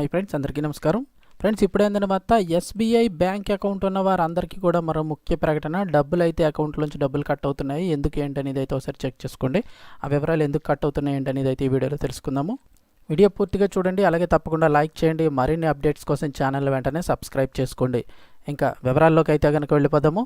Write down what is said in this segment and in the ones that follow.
Hi friends అందరికీ నమస్కారం. Friends ఇప్పుడేందనమాట ఎస్బీఐ బ్యాంక్ అకౌంట్ ఉన్న వారందరికీ కూడా మరో ముఖ్య ప్రకటన డబ్బులు అయితే అకౌంట్లోంచి డబ్బులు కట్ అవుతున్నాయి. ఎందుకు ఏంటనేది అయితే ఒకసారి చెక్ చేసుకోండి. ఆ వివరాలు ఎందుకు కట్ అవుతున్నాయి ఏంటనేది అయితే ఈ వీడియోలో తెలుసుకుందాము. వీడియో పూర్తిగా చూడండి అలాగే తప్పకుండా లైక్ చేయండి. మరిన్ని అప్డేట్స్ కోసం ఛానల్ వెంటనే సబ్స్క్రైబ్ చేసుకోండి. ఇంకా వివరాల్లోకి అయితే కనుక వెళ్ళిపోదాము.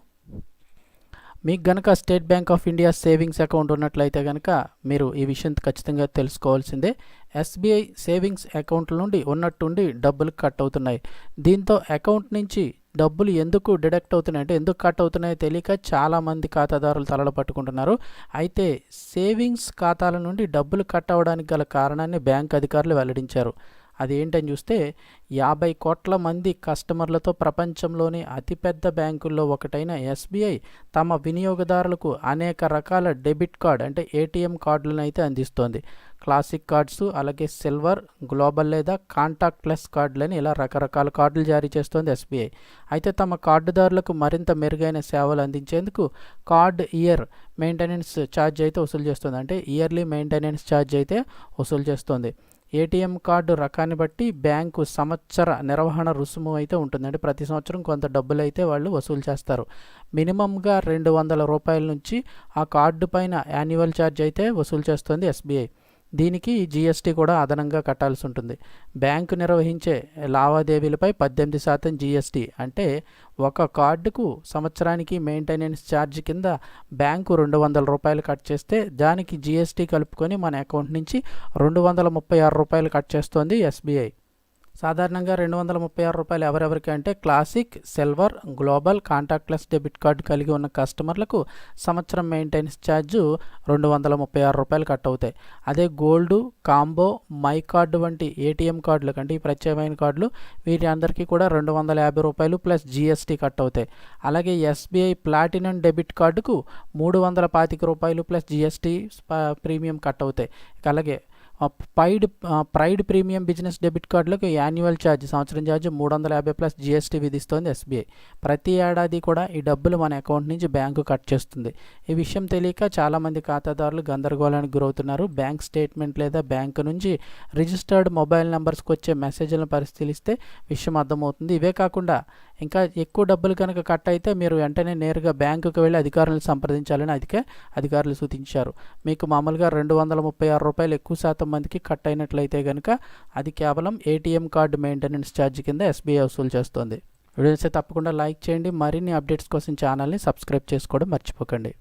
మీకు గనక State Bank of India savings account ఉన్నట్లయితే కనుక మీరు ఈ విషయం ఖచ్చితంగా తెలుసుకోవాల్సిందే. ఎస్బీఐ సేవింగ్స్ అకౌంట్ నుండి ఉన్నట్టుండి డబ్బులు కట్ అవుతున్నాయి. దీంతో అకౌంట్ నుంచి డబ్బులు ఎందుకు డిడక్ట్ అవుతున్నాయి అంటే ఎందుకు కట్ అవుతున్నాయో తెలియక చాలామంది ఖాతాదారులు తలలు పట్టుకుంటున్నారు. అయితే సేవింగ్స్ ఖాతాల నుండి డబ్బులు కట్ అవ్వడానికి గల కారణాన్ని బ్యాంక్ అధికారులు వెల్లడించారు. అదేంటని చూస్తే యాభై కోట్ల మంది కస్టమర్లతో ప్రపంచంలోని అతిపెద్ద బ్యాంకుల్లో ఒకటైన ఎస్బీఐ తమ వినియోగదారులకు అనేక రకాల డెబిట్ కార్డ్ అంటే ఏటీఎం కార్డులను అయితే అందిస్తోంది. క్లాసిక్ కార్డ్స్ అలాగే సిల్వర్ గ్లోబల్ లేదా కాంటాక్ట్లెస్ కార్డులని ఇలా రకరకాల కార్డులు జారీ చేస్తోంది ఎస్బీఐ. అయితే తమ కార్డుదారులకు మరింత మెరుగైన సేవలు అందించేందుకు కార్డ్ ఇయర్ మెయింటెనెన్స్ ఛార్జ్ అయితే వసూలు చేస్తుంది. అంటే ఇయర్లీ మెయింటెనెన్స్ ఛార్జ్ అయితే వసూలు చేస్తుంది. ఏటీఎం కార్డు రకాన్ని బట్టి బ్యాంకు సంవత్సర నిర్వహణ రుసుము అయితే ఉంటుంది. అంటే ప్రతి సంవత్సరం కొంత డబ్బులు అయితే వాళ్ళు వసూలు చేస్తారు. మినిమంగా రెండు వందల రూపాయల నుంచి ఆ కార్డు పైన యాన్యువల్ ఛార్జ్ అయితే వసూలు చేస్తుంది ఎస్బీఐ. దీనికి జీఎస్టీ కూడా అదనంగా కట్టాల్సి ఉంటుంది. బ్యాంకు నిర్వహించే లావాదేవీలపై పద్దెనిమిది శాతం జీఎస్టీ అంటే ఒక కార్డుకు సంవత్సరానికి మెయింటెనెన్స్ ఛార్జ్ కింద బ్యాంకు రెండు వందల రూపాయలు కట్ చేస్తే దానికి జీఎస్టీ కలుపుకొని మన అకౌంట్ నుంచి రెండు వందల ముప్పై ఆరు రూపాయలు కట్ చేస్తోంది ఎస్బీఐ సాధారణంగా రెండు వందల ముప్పై ఆరు రూపాయలు ఎవరెవరికి అంటే classic silver global contactless debit card కలిగి ఉన్న కస్టమర్లకు సంవత్సరం మెయింటెనెన్స్ ఛార్జు రెండు వందల ముప్పై ఆరు రూపాయలు కట్ అవుతాయి. అదే గోల్డ్ కాంబో మై కార్డు వంటి ఏటీఎం కార్డులు కంటే ఈ ప్రత్యేకమైన కార్డులు వీటి అందరికీ కూడా రెండు వందల యాభై రూపాయలు ప్లస్ జీఎస్టీ కట్ అవుతాయి. అలాగే ఎస్బీఐ ప్లాటినం డెబిట్ కార్డుకు మూడు వందల పాతిక రూపాయలు ప్లస్ జీఎస్టీ ప్రీమియం కట్ అవుతాయి. అలాగే paid pride premium business debit కార్డులకు యాన్యువల్ ఛార్జ్ సంవత్సరం ఛార్జ్ మూడు వందల యాభై ప్లస్ జీఎస్టీ విధిస్తోంది ఎస్బీఐ ప్రతి ఏడాది కూడా ఈ డబ్బులు మన అకౌంట్ నుంచి బ్యాంకు కట్ చేస్తుంది. ఈ విషయం తెలియక చాలామంది ఖాతాదారులు గందరగోళానికి గురవుతున్నారు. బ్యాంక్ స్టేట్మెంట్ లేదా బ్యాంకు నుంచి రిజిస్టర్డ్ మొబైల్ నెంబర్స్కి వచ్చే మెసేజ్లను పరిశీలిస్తే విషయం అర్థమవుతుంది. ఇవే కాకుండా ఇంకా ఎక్కువ డబ్బులు కనుక కట్ అయితే మీరు వెంటనే నేరుగా బ్యాంకుకి వెళ్ళి అధికారులను సంప్రదించాలని అధిక అధికారులు సూచించారు. మీకు మామూలుగా రెండు వందల ముప్పై ఆరు రూపాయలు ఎక్కువ శాతం మందికి కట్ అయినట్లయితే కనుక అది కేవలం ఏటీఎం కార్డు మెయింటెనెన్స్ ఛార్జ్ కింద ఎస్బీఐ వసూలు చేస్తుంది. వీడియోస్ తప్పకుండా లైక్ చేయండి. మరిన్ని అప్డేట్స్ కోసం ఛానల్ని సబ్స్క్రైబ్ చేసుకోవడం మర్చిపోకండి.